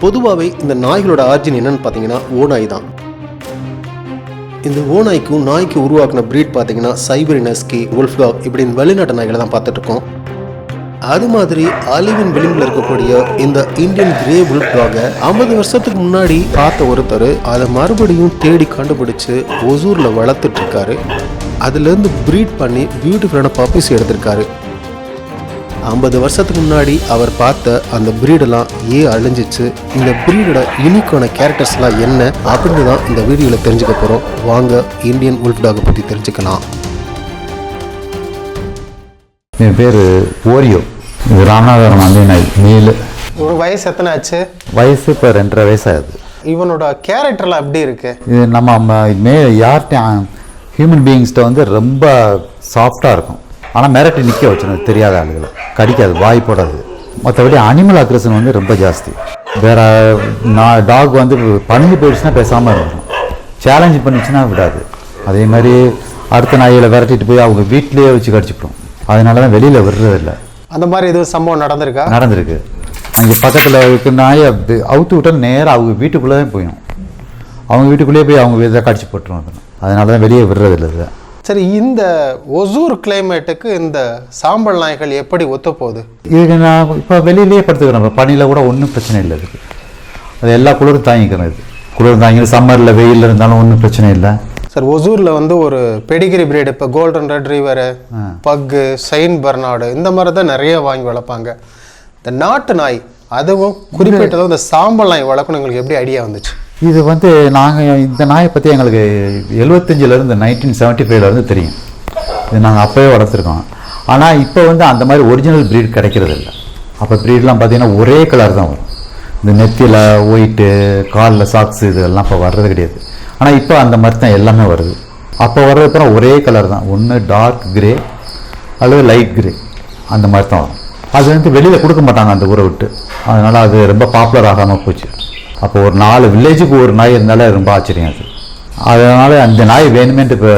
பொதுவாகவே இந்த நாய்களோட ஆர்ஜின் என்னன்னு பார்த்தீங்கன்னா ஓநாய் தான். இந்த ஓநாய்க்கும் நாய்க்கு உருவாக்கின பிரீட் பார்த்தீங்கன்னா சைபரினஸ்கி ஹஸ்கி டாக் இப்படின்னு வெளிநாட்டு நாய்களை தான் பார்த்துட்டு இருக்கோம் அது மாதிரி அழிவின் விளிம்பில் இருக்கக்கூடிய இந்த இந்தியன் கிரே டாகை ஐம்பது வருஷத்துக்கு முன்னாடி பார்த்த ஒருத்தர் அதை மறுபடியும் தேடி கண்டுபிடிச்சு ஒசூரில் வளர்த்துட்டு இருக்காரு அதுலேருந்து ப்ரீட் பண்ணி பியூட்டிஃபுல்லான பப்பீஸ் எடுத்திருக்காரு. ஐம்பது வருஷத்துக்கு முன்னாடி அவர் பார்த்த அந்த ப்ரீடெல்லாம் ஏன் அழிஞ்சிச்சு? இந்த ப்ரீடோட யூனிக்கான கேரக்டர்ஸ்லாம் என்ன? அப்படின்னு தான் இந்த வீடியோவில் தெரிஞ்சுக்க போகிறோம் வாங்க இந்தியன் உல்ஃப் டாகை பற்றி தெரிஞ்சுக்கலாம். என் பேர் ஓரியோ இது ராமநாதபுரம் அந்தை நாய் மேல். ஒரு வயசு எத்தனை ஆச்சு வயசு இப்போ ரெண்டரை வயசாகுது. இவனோட கேரக்டர்லாம் எப்படி இருக்கு? இது நம்ம ம- யார்கிட்டையும் ஹியூமன் பீயிங்ஸ்கிட்ட வந்து ரொம்ப சாஃப்டாக இருக்கும். ஆனால் மிரட்டி நிற்க வச்சிடும் தெரியாத ஆளுகளை. கடிக்காது வாய் போடாது. மற்றபடி அனிமல் அக்ரஷன் வந்து ரொம்ப ஜாஸ்தி. வேற நான் டாக் வந்து பணிஞ்சு போயிடுச்சுன்னா பேசாமல் இருக்கும் சேலஞ்ச் பண்ணிச்சுன்னா விடாது. அதே மாதிரி அடுத்த நாய்களை விரட்டிட்டு போய் அவங்க வீட்டிலேயே வச்சு கடிச்சுப்படும் அதனால தான் வெளியில் விடுறதில்லை. அந்த மாதிரி எதுவும் சம்பவம் நடந்திருக்கா? நடந்திருக்கு. அங்கே பக்கத்தில் இருக்க நாயை அவுத்து விட்டால் நேராக அவங்க வீட்டுக்குள்ளே தான் போயும் அவங்க வீட்டுக்குள்ளேயே போய் அவங்க இதை கடிச்சு போட்டுரும். அதனை. அதனால தான் வெளியே விடுறதில்ல இதை. சரி இந்த ஒசூர் கிளைமேட்டுக்கு இந்த சாம்பல் நாய்கள் எப்படி ஒத்து போகுது இதுக்கு நான் இப்போ வெளியிலேயே படுத்துக்கிறேன். இப்போ பனியில் கூட ஒன்றும் பிரச்சனை இல்லை இதுக்கு. அது எல்லா குளிரும் தாங்கிக்கிறேன் இது. குளிர் தாங்கி சம்மரில் வெயிலில் இருந்தாலும் ஒன்றும் பிரச்சனை இல்லை. சார் ஒசூரில் வந்து ஒரு பெடிகிரி பிரீடு இப்போ golden retriever pug saint Bernard இந்த மாதிரி தான் நிறைய வாங்கி வளர்ப்பாங்க. இந்த நாட்டு நாய் அதுவும் குறிப்பிட்டதும் இந்த சாம்பல் நாய் வளர்க்கணும் உங்களுக்கு எப்படி ஐடியா வந்துச்சு? இது வந்து நாங்கள் இந்த நாயை பற்றி எங்களுக்கு எழுபத்தஞ்சிலேருந்து நைன்டீன் செவன்ட்டி ஃபைவ்லேருந்து தெரியும். இது நாங்கள் அப்போவே வளர்த்துருக்கோம். ஆனால் இப்போ வந்து அந்த மாதிரி ஒரிஜினல் ப்ரீட் கிடைக்கிறது இல்லை. அப்போ ப்ரீட்லாம் பார்த்தீங்கன்னா ஒரே கலர் தான் வரும். இந்த நெத்தியில் ஒயிட்டு காலில் சாக்ஸு இதெல்லாம் இப்போ வர்றது கிடையாது. ஆனால் இப்போ அந்த மாதிரி தான் எல்லாமே வருது. அப்போ வர்றதுக்கப்புறம் ஒரே கலர் தான். ஒன்று டார்க் கிரே அல்லது லைட் கிரே அந்த மாதிரி தான் வரும். அது வந்து வெளியில் கொடுக்க மாட்டாங்க அந்த ஊரை விட்டு. அதனால் அது ரொம்ப பாப்புலர் ஆகாமல் போச்சு. அப்போ ஒரு நாலு வில்லேஜுக்கு ஒரு நாய் இருந்தாலே ரொம்ப ஆச்சரியம் அது. அதனால் அந்த நாய் வேணுமேன்ட்டு இப்போ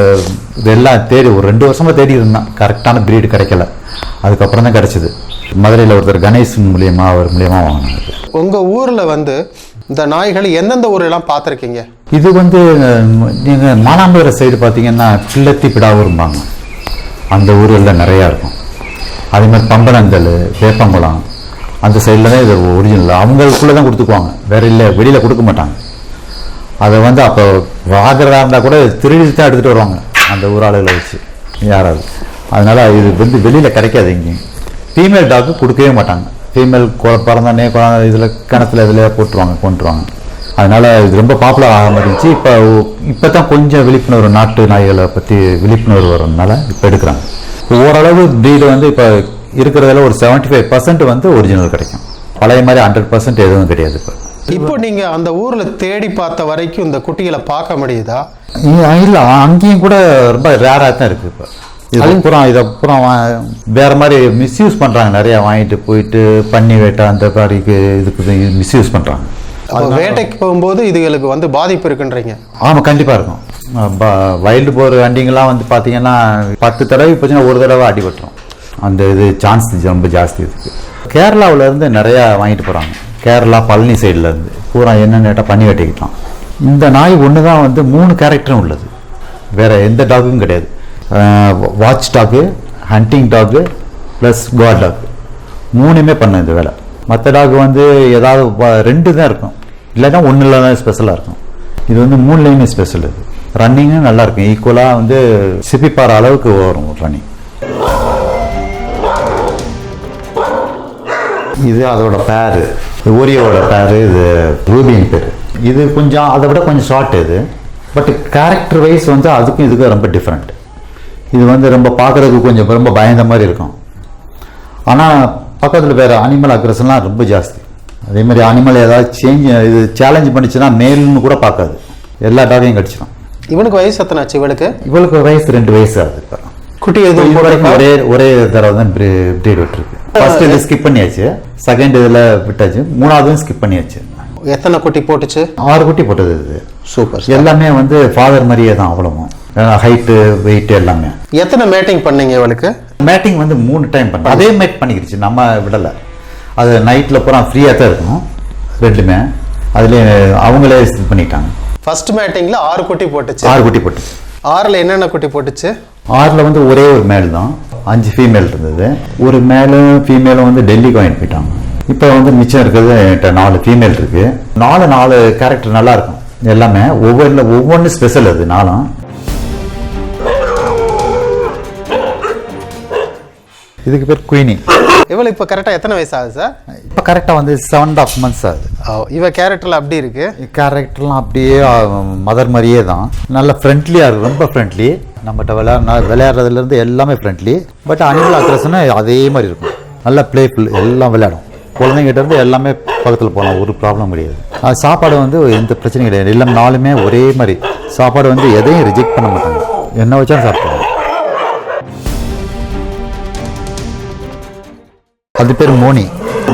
இதெல்லாம் தேடி ஒரு ரெண்டு வருஷமாக தேடி இருந்தான். கரெக்டான ப்ரீடு கிடைக்கல. அதுக்கப்புறம் தான் கிடச்சிது. மதுரையில் ஒருத்தர் கணேஷ் மூலியமாக அவர் மூலியமாக வாங்கினது உங்கள் ஊரில் வந்து இந்த நாய்கள் எந்தெந்த ஊரெல்லாம் பார்த்துருக்கீங்க? இது வந்து நீங்கள் மானாம்பரம் சைடு பார்த்தீங்கன்னா கிள்ளத்தி பிடாவூரும்பாங்க. அந்த ஊரில் நிறையா இருக்கும். அதே மாதிரி பம்பனங்கல் வேப்பங்குளம் அந்த சைடில் தான் இது ஒரிஜினல் அவங்களுக்குள்ளே தான் கொடுத்துக்குவாங்க. வேற இல்லை வெளியில் கொடுக்க மாட்டாங்க. அதை வந்து அப்போ வாங்குறதா இருந்தால் கூட திருடி தான் எடுத்துகிட்டு வருவாங்க. அந்த ஊராளுகளை வச்சு. யாராவது. அதனால் இது வந்து வெளியில் கிடைக்காது எங்கேயும். ஃபீமேல் டாக்கு கொடுக்கவே மாட்டாங்க. ஃபீமேல் பிறந்தானே குழந்தை இதில் கிணத்துல இதில் போட்டுருவாங்க கொண்டுருவாங்க அதனால் இது ரொம்ப பாப்புலர் ஆக இருந்துச்சு இப்போ இப்போ தான் கொஞ்சம் விழிப்புணர்வு நாட்டு நாய்களை பற்றி விழிப்புணர்வு வரதுனால இப்போ எடுக்கிறாங்க. ஓரளவு ப்ரீடு வந்து இப்போ இருக்கிறதுல ஒரு 75% ஃபைவ் பர்சன்ட் வந்து ஒரிஜினல் கிடைக்கும். பழைய மாதிரி ஹண்ட்ரட் பர்சன்ட் எதுவும் கிடையாது இப்போ. இப்போ நீங்கள் அந்த ஊரில் தேடி பார்த்த வரைக்கும் இந்த குட்டிகளை பார்க்க முடியுதா? இல்லை அங்கேயும் கூட ரொம்ப ரேராக தான் இருக்குது இப்போ. இது அப்புறம் இதை அப்புறம் வேற மாதிரி மிஸ்யூஸ் பண்ணுறாங்க நிறையா வாங்கிட்டு போயிட்டு பன்னி வேட்டை அந்த மாதிரிக்கு இதுக்கு மிஸ்யூஸ் பண்ணுறாங்க வேட்டைக்கு போகும்போது இதுகளுக்கு வந்து பாதிப்பு இருக்குன்றீங்க. ஆமாம் கண்டிப்பாக இருக்கும். வைல்டு போகிற வண்டிங்கெல்லாம் வந்து பார்த்தீங்கன்னா பத்து தடவை போச்சுன்னா ஒரு தடவை அடிபட்டுரும். அந்த இது சான்ஸ் ரொம்ப ஜாஸ்தி இருக்குது கேரளாவிலேருந்து நிறையா வாங்கிட்டு போகிறாங்க கேரளா பழனி சைட்லேருந்து பூரா என்னென்னு கேட்டால் பண்ணி வெட்டிக்கிட்டோம் இந்த நாய் ஒன்று தான் வந்து மூணு கேரக்டரும் உள்ளது. வேறு எந்த டாகும் கிடையாது. Watch dog hunting dog plus guard dog மூணுமே பண்ண இந்த வேலை. மற்ற டாக் வந்து ஏதாவது ரெண்டு தான் இருக்கும். இல்லைன்னா ஒன்று தான் ஸ்பெஷலாக இருக்கும். இது வந்து மூணுலேயுமே ஸ்பெஷல் இது. ரன்னிங்கும் நல்லாயிருக்கும் ஈக்குவலாக வந்து சிப்பிப்பாற அளவுக்கு வரும் ரன்னிங் இது அதோட பேரு. ஓரியோட பேரு இது ரூபியின் பேர். இது கொஞ்சம் அதை விட கொஞ்சம் ஷார்ட் இது. பட் கேரக்டர் வைஸ் வந்து அதுக்கும் இதுக்கும் ரொம்ப டிஃப்ரெண்ட் இது வந்து ரொம்ப பார்க்குறதுக்கு கொஞ்சம் ரொம்ப பயந்த மாதிரி இருக்கும். ஆனால் பக்கத்தில் வேறு அனிமல் அக்ரஷன்லாம் ரொம்ப ஜாஸ்தி. அதே மாதிரி அனிமல் ஏதாவது சேஞ்ச் இது சேலஞ்ச் பண்ணிச்சுன்னா மேல்னு கூட பார்க்காது. எல்லா டாகையும் கடிச்சிடும் இவனுக்கு வயசு எத்தனை ஆச்சு இவளுக்கு? இவளுக்கு வயசு ரெண்டு வயசு ஆகுது. இப்போ குட்டி எதுவும் இது? ஒரே ஒரே தடவை தான் பிரீட் விட்டுருக்கு. ஃபர்ஸ்ட் இதில் ஸ்கிப் பண்ணியாச்சு. செகண்ட் இதில் விட்டாச்சு. மூணாவதும் ஸ்கிப் பண்ணியாச்சு. எத்தனை குட்டி போட்டுச்சு? ஆறு குட்டி போட்டது இது. சூப்பர் எல்லாமே வந்து ஃபாதர் மாதிரியே தான் அவ்வளவும். ஹைட்டு வெயிட் எல்லாமே. எத்தனை மேட்டிங் பண்ணீங்க இவளுக்கு? மேட்டிங் வந்து மூணு டைம் பண்ண அதே மேட் பண்ணிக்கிடுச்சு. நம்ம விடலை. அது நைட்டில் பூரா ஃப்ரீயாக தான் இருக்கும். ரெண்டுமே. அதுலேயே அவங்களே இது பண்ணிட்டாங்க. ஃபர்ஸ்ட் மேட்டிங்ல ஆறு குட்டி போட்டுச்சு. ஆறு குட்டி போட்டு ஆறுல என்னென்ன குட்டி போட்டுச்சு? ஆறில் வந்து ஒரே ஒரு மேல் தான். அஞ்சு ஃபீமேல் இருந்தது. ஒரு மேலும் ஃபீமேலும் வந்து டெல்லிக்கு வாங்கிட்டு போயிட்டாங்க. இப்போ வந்து மிச்சம் இருக்கிறது என்கிட்ட நாலு ஃபீமேல் இருக்குது நாலு நாலு கேரக்டர் நல்லாயிருக்கும் எல்லாமே ஒவ்வொன்றில் ஒவ்வொன்றும் ஸ்பெஷல் அது நாளும் இதுக்கு பேர் குயினி இவளு இப்போ கரெக்டாக எத்தனை வயசு ஆகுது சார் இப்போ கரெக்டாக வந்து செவன் ஆஃப் மந்த்ஸ் ஆகுது. இவ கேரக்டர்ல அப்படி இருக்கு? கேரக்டர்லாம் அப்படியே மதர் மாதிரியே தான். நல்ல ஃப்ரெண்ட்லியாக இருக்கும் ரொம்ப ஃப்ரெண்ட்லி நம்மகிட்ட விளையாட விளையாடுறதுலேருந்து எல்லாமே ஃப்ரெண்ட்லி பட் அனிமல் அக்ரஷன் அதே மாதிரி இருக்கும். நல்ல பிளேஃபுல் எல்லாம் விளையாடும். குழந்தைங்கிட்ட இருந்து எல்லாமே பக்கத்தில் போகலாம் ஒரு ப்ராப்ளம் கிடையாது. அது சாப்பாடு வந்து எந்த பிரச்சனையும் கிடையாது. எல்லாம் நாலுமே ஒரே மாதிரி. சாப்பாடு வந்து எதையும் ரிஜெக்ட் பண்ண மாட்டாங்க. என்ன வச்சாலும் சாப்பிடுவாங்க அது பேர் மோனி.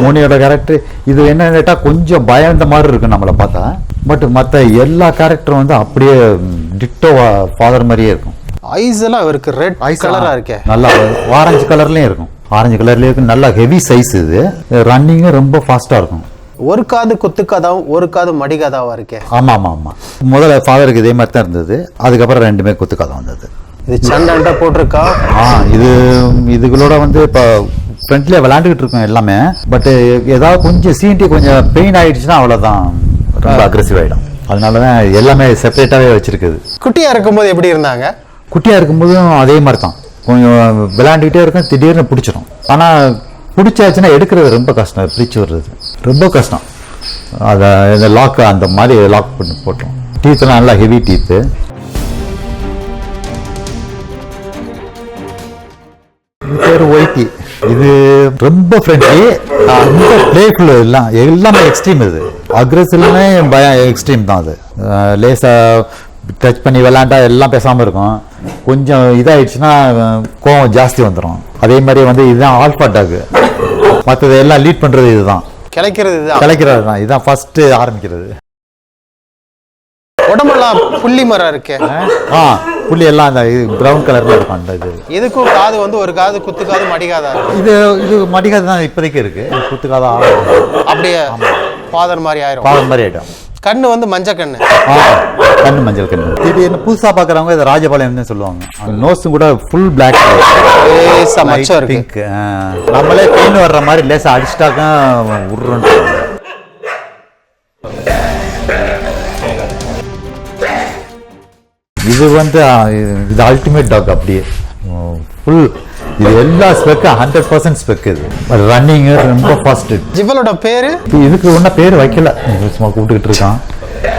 மோனியோட கேரக்டர் இது என்ன கேட்டால் கொஞ்சம் பயந்த மாதிரி இருக்கு நம்மளை பார்த்தா. பட் மற்ற எல்லா கேரக்டரும் வந்து அப்படியே டிட்டோ ஃபாதர் மாதிரியே இருக்கும். ஐஸ் எல்லாம் இவருக்கு ரெட் கலரா இருக்கே. நல்லா ஆரஞ்சு கலர்லயும் இருக்கும். ஆரஞ்சு கலர்லயும் இருக்கும் நல்லா ஹெவி சைஸ் இது. ரன்னிங்கும் ரொம்ப ஃபாஸ்ட்டாக இருக்கும். ஒரு காது குத்துக்காதாவும் ஒரு காது மடிகாதாவா இருக்கே. ஆமாம் ஆமாம் ஆமாம் முதல்ல ஃபாதருக்கு இதே மாதிரி தான் இருந்தது. அதுக்கப்புறம் ரெண்டுமே குத்துக்காதம் வந்தது. இது சண்டை போட்டிருக்கா? ஆ இது இதுகளோட வந்து இப்போ ஃப்ரண்ட்லேயே விளையாண்டுக்கிட்டு இருக்கோம் எல்லாமே. பட் ஏதாவது கொஞ்சம் சீண்டி கொஞ்சம் பெயின் ஆயிடுச்சுன்னா அவ்வளோதான் ரொம்ப அக்ரெசிவ் ஆகிடும் அதனால தான் எல்லாமே செப்பரேட்டாகவே வச்சிருக்குது. குட்டியா இருக்கும்போது எப்படி இருந்தாங்க? குட்டியாக இருக்கும்போதும் அதே மாதிரி தான் கொஞ்சம் விளையாண்டுக்கிட்டே இருக்கும் திடீர்னு பிடிச்சிரும். ஆனால் பிடிச்சாச்சுன்னா எடுக்கிறது ரொம்ப கஷ்டம் பிரிச்சு விடுறது. ரொம்ப கஷ்டம். அதை இந்த லாக் அந்த மாதிரி லாக் பண்ணி போட்டோம். டீத்தெல்லாம் நல்லா ஹெவி டீத்து ரொம்ப ஃப்ரெண்ட்லி ரொம்ப பிளேஃபுல் எல்லாம் எல்லாமே எக்ஸ்ட்ரீம் இது. அக்ரெசிவ்லுமே பயம் எக்ஸ்ட்ரீம் தான் அது. அஹ் லேசா டச் பண்ணி விளாண்டா எல்லாம் பேசாமல் இருக்கும். கொஞ்சம் இதாயிடுச்சுன்னா அஹ் கோவம் ஜாஸ்தி வந்துடும் அதே மாதிரி வந்து இதுதான் ஆல்ஃபா டாக் மற்றது எல்லாம் லீட் பண்ணுறது இதுதான். கிளைக்கிறது கிளைக்கிறது தான். இதுதான் ஃபர்ஸ்ட் ஆரம்பிக்கிறது. உடம்பெல்லாம் புள்ளி மரம் இருக்கே. ஆ. புள்ளி எல்லாம் அந்த ப்ரௌன் கலர்ல இருக்கும் அந்த இது. இதுக்கும் காது வந்து ஒரு காது குத்து காது மடிகாதா இருக்கு இது இது மடிக்காது தான் இப்போதைக்கு இருக்கு. குத்துக்காத அப்படியே ஃபாதர் மாதிரி ஆயிரும். பாவம் மாதிரி ஆயிடும். கண்ணு வந்து மஞ்ச கண்ணு. கண்ணு மஞ்சள் கண்ணு. திடீர்னு புதுசா பாக்குறவங்க இதை ராஜபாளையம்னு சொல்லுவாங்க. நோஸும் கூட ஃபுல் பிளாக் லேசா மச்சம் இருக்கு. பிங்க் நம்மளே பெயின் வர்ற மாதிரி லேசா அடிச்சிட்டாக்க உருன்னு இது வந்து இது அல்டிமேட் டாக் அப்படியே. ஃபுல் இது எல்லா ஸ்பெக்கும் ஹண்ட்ரட் பர்சன்ட் ஸ்பெக் இது. ரன்னிங்கு ரொம்ப ஃபாஸ்ட் இவளோட பேரு? இதுக்கு ஒன்றும் பேர் வைக்கல. சும்மா கூப்பிட்டுக்கிட்டு இருக்கான்.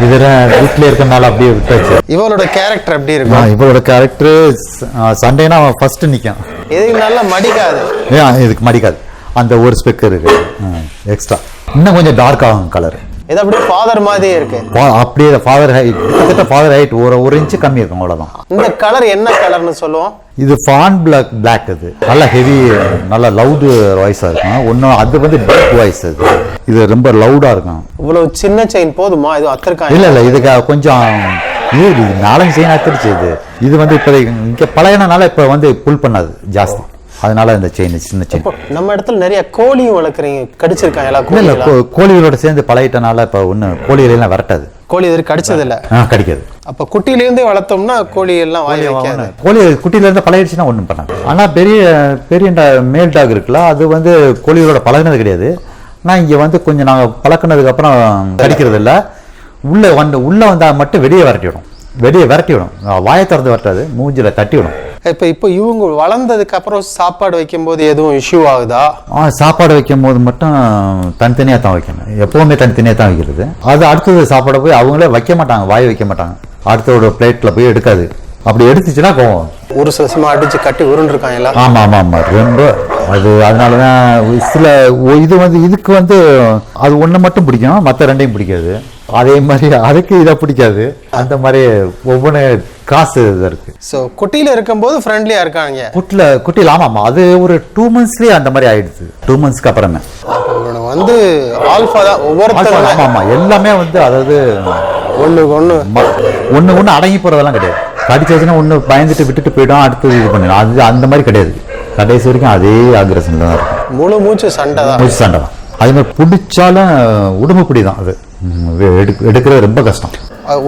இதில் வீட்டில் இருக்கனால அப்படியே விட்டாச்சு. இவளோட கேரக்டர் எப்படி இருக்கும்? இவளோட கேரக்டர் சண்டேனா அவன் ஃபர்ஸ்ட் நிற்கான் இதுக்கு நல்லா மடிக்காது. ஏன் இதுக்கு மடிக்காது. அந்த ஒரு ஸ்பெக் இருக்கு. எக்ஸ்ட்ரா இன்னும் கொஞ்சம் டார்க் ஆகும் கலர் இது அப்படியே ஃபாதர் மாதிரியே இருக்கு. அப்படியே ஃபாதர் ஹைட் கிட்டத்தட்ட ஃபாதர் ஹைட் ஒரு ஒரு இன்ச்சு கம்மி இருக்கும் அவ்வளோதான் இந்த கலர் என்ன கலர்னு சொல்லுவோம்? இது ஃபான் பிளாக் பிளாக் அது நல்ல ஹெவி நல்ல லவுடு வாய்ஸாக இருக்கும். ஒன்றும் அது வந்து டீப் வாய்ஸ் அது இது ரொம்ப லவுடாக இருக்கும். இவ்வளவு சின்ன செயின் போதுமா? இது அத்திருக்காங்க. இல்ல இல்ல இதுக்கு கொஞ்சம் இது இது நாலஞ்சு செயின் ஆத்திருச்சு இது. இது வந்து இப்போ இங்க பழையனால இப்ப வந்து புல் பண்ணாது ஜாஸ்தி. அதனால இந்த செயின் சின்ன செயின் நம்ம இடத்துல நிறைய கோழியும் வளர்க்குறீங்க. கடிச்சிருக்காங்க எல்லா இல்ல இல்ல கோழி கோ- கோழிகளோட சேர்ந்து பழகிட்டனால இப்ப ஒண்ணு கோழிகளெல்லாம் விரட்டாது கோழி வரைக்கும் கடிச்சது இல்ல ஆ கிடைக்காது. அப்ப குட்டில இருந்தே வளர்த்தோம்னா கோழி எல்லாம் வாய் வைக்காது. கோழி குட்டில இருந்து பழகிடுச்சுன்னா ஒண்ணும் பண்ணாது ஆனா பெரிய பெரிய மேல் டாக் இருக்குல்ல அது வந்து கோழிகளோட பழகினது கிடையாது. நான் இங்க வந்து கொஞ்சம் நாங்க பழக்கினதுக்கு அப்புறம் கடிக்கிறது இல்ல உள்ள வந்து உள்ள வந்தா மட்டும் வெளியே விரட்டி விடும் வெளியே விரட்டி விடும் வாயை திறந்து விரட்டாது மூஞ்சில தட்டி விடும் இப்ப இப்போ இவங்க வளர்ந்ததுக்கு அப்புறம் சாப்பாடு வைக்கும்போது எதுவும் இஷ்யூ ஆகுதா? ஆ சாப்பாடு வைக்கும் போது மட்டும் தனித்தனியாக தான் வைக்கணும். எப்பவுமே தனித்தனியாக தான் வைக்கிறது. அது அடுத்தது சாப்பாடை போய் அவங்களே வைக்க மாட்டாங்க வாய் வைக்க மாட்டாங்க. அடுத்தோட பிளேட்டில் போய் எடுக்காது. அப்படி எடுத்துச்சுன்னா கோவம். ஒரு சில சமயம் அடிச்சு கட்டி உருண்டுருக்காங்க எல்லாம் ஆமாம் ஆமாம் ஆமாம் ரொம்ப. அது அதனால தான் சில இது வந்து இதுக்கு வந்து அது ஒன்று மட்டும் பிடிக்கும் மற்ற ரெண்டையும் பிடிக்காது. அதே மாதிரி அதுக்கு இதை பிடிக்காது. அந்த மாதிரி ஒவ்வொன்று காசு இது இருக்கு. ஸோ குட்டியில இருக்கும்போது ஃப்ரெண்ட்லியா இருக்காங்க. குட்டில் குட்டியில் ஆமாம் அது ஒரு டூ மந்த்ஸ்லேயே அந்த மாதிரி ஆயிடுச்சு டூ மந்த்ஸ்க்கு அப்புறமே வந்து ஆல்ஃபா தான் ஒவ்வொருத்தரும் ஆமா ஆமா எல்லாமே வந்து அதாவது ஒண்ணு ம- ஒண்ணு ஒண்ணு அடங்கி போறதெல்லாம் கிடையாது. கடிச்சாச்சுன்னா ஒண்ணு பயந்துட்டு விட்டுட்டு போயிடும் அடுத்தது இது பண்ணிடும். அது அந்த மாதிரி கிடையாது. கடைசி வரைக்கும் அதே அக்ரஷன் தான் இருக்கும். முழு மூச்சு சண்டை தான். மூச்சு சண்டை தான். அதே மாதிரி பிடிச்சாலும் உடம்பு பிடி தான் அது. எடுக்கிறது ரொம்ப கஷ்டம்.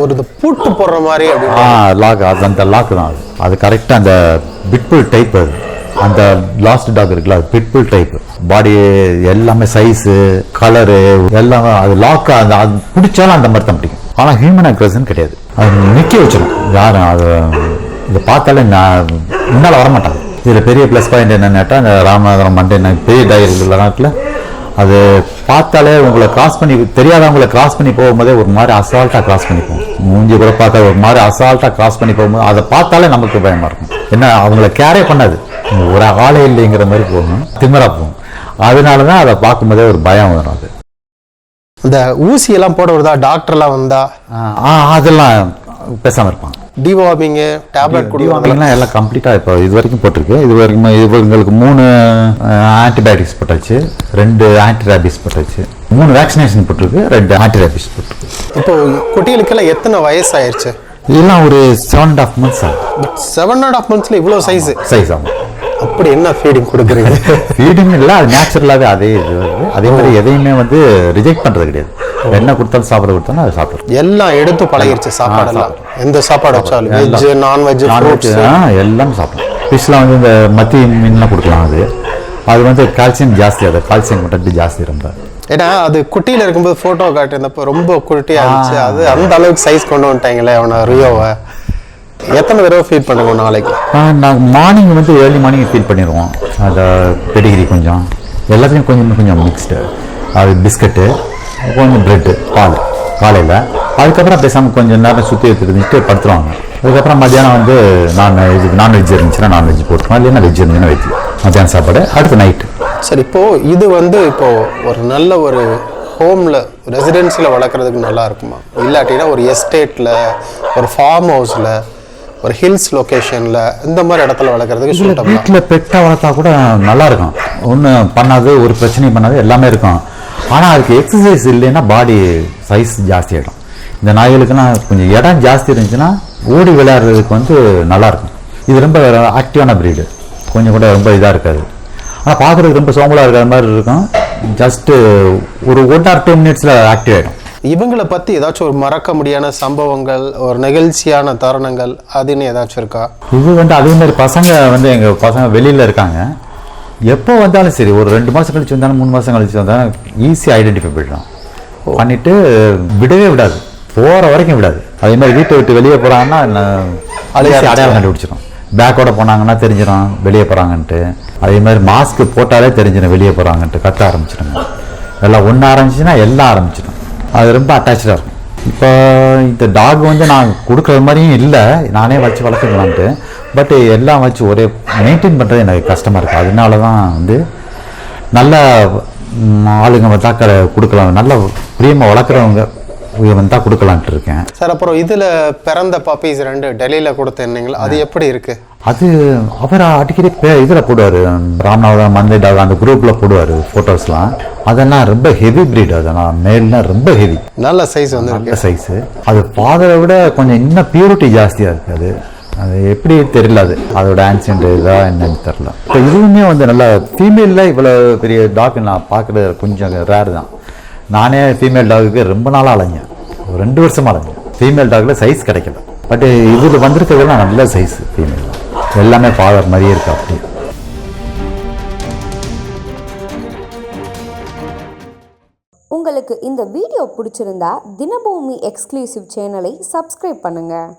ஒரு இது பூட்டு போடுற மாதிரி ஆ லாக் அது அந்த லாக் தான் அது. அது கரெக்டாக அந்த பிட்புல் டைப் அது. அந்த லாஸ்ட் டாக் இருக்குல்ல அது பிட்புல் டைப் பாடி எல்லாமே சைஸு கலரு எல்லாமே அது லாக் அந்த அது பிடிச்சாலும் அந்த மாதிரி தான் பிடிக்கும். ஆனால் ஹியூமன் அக்ரஷன் கிடையாது. அது நிற்க வச்சிடும் யாரும் அது இதை பார்த்தாலே நான் முன்னால் வரமாட்டாங்க. இதில் பெரிய ப்ளஸ் பாயிண்ட் என்னன்னாட்டா அந்த ராமநாதபுரம் மண்டே பெரிய டாயர் நாட்டில் அது பார்த்தாலே உங்களை கிராஸ் பண்ணி தெரியாதவங்களை கிராஸ் பண்ணி போகும்போதே ஒரு மாதிரி அசால்ட்டாக கிராஸ் பண்ணி போகும் மூஞ்சி கூட பார்த்தா ஒரு மாதிரி அசால்ட்டாக கிராஸ் பண்ணி போகும்போது அதை பார்த்தாலே நமக்கு பயமா இருக்கும். என்ன அவங்கள கேரே பண்ணாது. ஒரு ஆளே இல்லைங்கிற மாதிரி போகும் திமிரா போகும் அதனால தான் அதை பார்க்கும்போதே ஒரு பயம் வரும் அது. இந்த ஊசி எல்லாம் போட வருதா டாக்டர்லாம் வந்தா? ஆ அதெல்லாம் பேசாமல் இருப்பாங்க. டிவார்மிங்கு டேப்லெட் டிவார்மிங்லாம் எல்லாம் கம்ப்ளீட்டாக இப்போ இது வரைக்கும் போட்டிருக்கு. இது வரைக்கும் இவங்களுக்கு மூணு ஆன்டிபயோட்டிக்ஸ் போட்டாச்சு. ரெண்டு ஆன்டி ரேபிஸ் போட்டாச்சு. மூணு வேக்சினேஷன் போட்டிருக்கு. ரெண்டு ஆன்டி ரேபிஸ் போட்டிருக்கு. இப்போ குட்டிகளுக்கெல்லாம் எத்தனை வயசாயிருச்சு? இதெல்லாம் ஒரு செவன் அண்ட் ஆஃப் மந்த்ஸ் ஆகும் செவன் அண்ட் ஆஃப் மந்த்ஸ்ல இவ்வளோ சைஸ் சைஸ் ஆகும் அப்படி என்ன ஃபீடிங் கொடுக்குறீங்க? ஃபீடிங் இல்லை அது நேச்சுரலாகவே அதே இது அதே மாதிரி எதையுமே வந்து ரிஜெக்ட் பண்ணுறது கிடையாது. என்ன கொடுத்தாலும் சாப்பிட கொடுத்தாலும் அதை சாப்பிட்றோம் எல்லாம் எடுத்து பழகிருச்சு சாப்பாடெல்லாம் எந்த சாப்பாடு வச்சாலும் வெஜ் நான்வெஜ் நான்வெஜ் எல்லாமே சாப்பிடும். ஃபிஷ்லாம் வந்து இந்த மத்தி மீன்லாம் கொடுக்கலாம் அது. அது வந்து கால்சியம் ஜாஸ்தி அது கால்சியம் கண்டென்ட் ஜாஸ்தி ரொம்ப. ஏன்னா அது குட்டியில இருக்கும்போது போட்டோ காட்டியிருந்தப்போ ரொம்ப குட்டியா இருந்துச்சு. அது அந்த அளவுக்கு சைஸ் கொண்டு வந்துட்டாங்களே அவனை ரியோவை. எத்தனை தடவை ஃபீட் ஒரு நாளைக்கு? நாங்கள் மார்னிங் வந்து ஏர்லி மார்னிங் ஃபீல் பண்ணிடுவோம். அந்த பெடிகிரி கொஞ்சம். எல்லாத்துலேயும் கொஞ்சம் கொஞ்சம் மிக்ஸ்டு அது பிஸ்கட்டு கொஞ்சம் ப்ரெட்டு பால். காலையில். அதுக்கப்புறம் பேசாமல் கொஞ்சம் நேரம் சுற்றி எடுத்துட்டு படுத்துருவாங்க. அதுக்கப்புறம் மத்தியானம் வந்து நான் இது நான்வெஜ் இருந்துச்சுன்னா நான்வெஜ் போட்டுருவோம் இல்லைன்னா வெஜ் இருந்துச்சுன்னா வெஜ் மத்தியானம் சாப்பாடு அடுத்து நைட்டு சரி இப்போ இது வந்து இப்போ ஒரு நல்ல ஒரு ஹோம்ல ரெசிடென்சியில் வளர்க்குறதுக்கு நல்லா இருக்குமா? இல்லாட்டினா ஒரு எஸ்டேட்ல ஒரு ஃபார்ம் ஹவுஸ்ல ஒரு ஹில்ஸ் லொகேஷன்ல இந்த மாதிரி இடத்துல வளர்க்குறதுக்கு சூட்டபிளா வீட்டில் பெட்டாக வளர்த்தா கூட நல்லா இருக்கும். ஒன்றும் பண்ணாது ஒரு பிரச்சனையும் பண்ணாது எல்லாமே இருக்கும். ஆனால் அதுக்கு எக்ஸசைஸ் இல்லைன்னா பாடி சைஸ் ஜாஸ்தி ஆகிடும் இந்த நாய்களுக்கெல்லாம் கொஞ்சம் இடம் ஜாஸ்தி இருந்துச்சுன்னா ஓடி விளையாடுறதுக்கு வந்து நல்லா இருக்கும் இது ரொம்ப ஆக்டிவான ப்ரீடு கொஞ்சம் கூட ரொம்ப இதாக இருக்காது. ஆனால் பார்க்குறதுக்கு ரொம்ப சோம்பலாக இருக்கிற மாதிரி இருக்கும். ஜஸ்ட்டு ஒரு ஒன் ஆர் டூ மினிட்ஸில் ஆக்டிவ் ஆகிடும் இவங்களை பத்தி ஏதாச்சும் ஒரு மறக்க முடியாத சம்பவங்கள் ஒரு நெகிழ்ச்சியான தருணங்கள் அதுன்னு ஏதாச்சும் இருக்கா? இது வந்து அதே மாதிரி பசங்க வந்து எங்கள் பசங்க வெளியில் இருக்காங்க. எப்போ வந்தாலும் சரி ஒரு ரெண்டு மாதம் கழிச்சு வந்தாலும் மூணு மாதம் கழிச்சு வந்தாலும் ஈஸியாக ஐடென்டிஃபை பண்ணிடும் பண்ணிட்டு விடவே விடாது. போகிற வரைக்கும் விடாது. அதே மாதிரி வீட்டை விட்டு வெளியே போகிறாங்கன்னா அடையாளம் கண்டுபிடிச்சிடும் பேக்கோட போனாங்கன்னா தெரிஞ்சிடும் வெளியே போகிறாங்கன்ட்டு அதே மாதிரி மாஸ்க் போட்டாலே தெரிஞ்சிடும் வெளியே போகிறாங்கன்ட்டு கத்த ஆரம்பிச்சிடுங்க எல்லாம் ஒன்று ஆரம்பிச்சுன்னா எல்லாம் ஆரம்பிச்சிடும் அது ரொம்ப அட்டாச்சாக இருக்கும். இப்போ இந்த டாக் வந்து நான் கொடுக்குற மாதிரியும் இல்லை. நானே வச்சு வளர்த்துக்கலான்ட்டு பட் எல்லாம் வச்சு ஒரே மெயின்டைன் பண்ணுறது எனக்கு கஷ்டமாக இருக்குது அதனால தான் வந்து நல்ல ஆளுங்க வந்தா க கொடுக்கலாம். நல்ல பிரியமாக வளர்க்குறவங்க வந்தா கொடுக்கலான்ட்டு இருக்கேன். சார் அப்புறம் இதுல பிறந்த பப்பீஸ் ரெண்டு டெல்லியில கொடுத்தீங்களா அது எப்படி இருக்கு? அது அவர் அடிக்கடி பே இதில் போடுவார். ராமநாதன் மந்தை டாக் அந்த குரூப்பில் போடுவார் ஃபோட்டோஸ்லாம் அதெல்லாம் ரொம்ப ஹெவி breed அதெல்லாம். மேல்லாம் ரொம்ப ஹெவி நல்ல சைஸ் வந்து நல்ல சைஸு அது ஃபாதரை விட கொஞ்சம் இன்னும் பியூரிட்டி ஜாஸ்தியாக இருக்குது அது. அது எப்படி தெரியல அது. அதோட ஆன்சியன்ட் இதாக என்னன்னு தெரில இப்போ இதுவுமே வந்து நல்லா ஃபீமேலில் இவ்வளோ பெரிய டாக் நான் பார்க்குறது கொஞ்சம் ரேர் தான். நானே ஃபீமேல் டாகுக்கு ரொம்ப நாளாக அலைஞ்சேன். ஒரு ரெண்டு வருஷமாக அலைஞ்சேன். ஃபீமேல் டாகில் சைஸ் கிடைக்கல. பட் இதில் வந்திருக்கிறதுலாம் நல்ல சைஸ் ஃபீமேல் எல்லாமே ஃபாதர் மாதிரியே இருக்கு அப்படி உங்களுக்கு இந்த வீடியோ பிடிச்சிருந்தா தினபூமி எக்ஸ்க்ளூசிவ் சேனலை சப்ஸ்கிரைப் பண்ணுங்கள்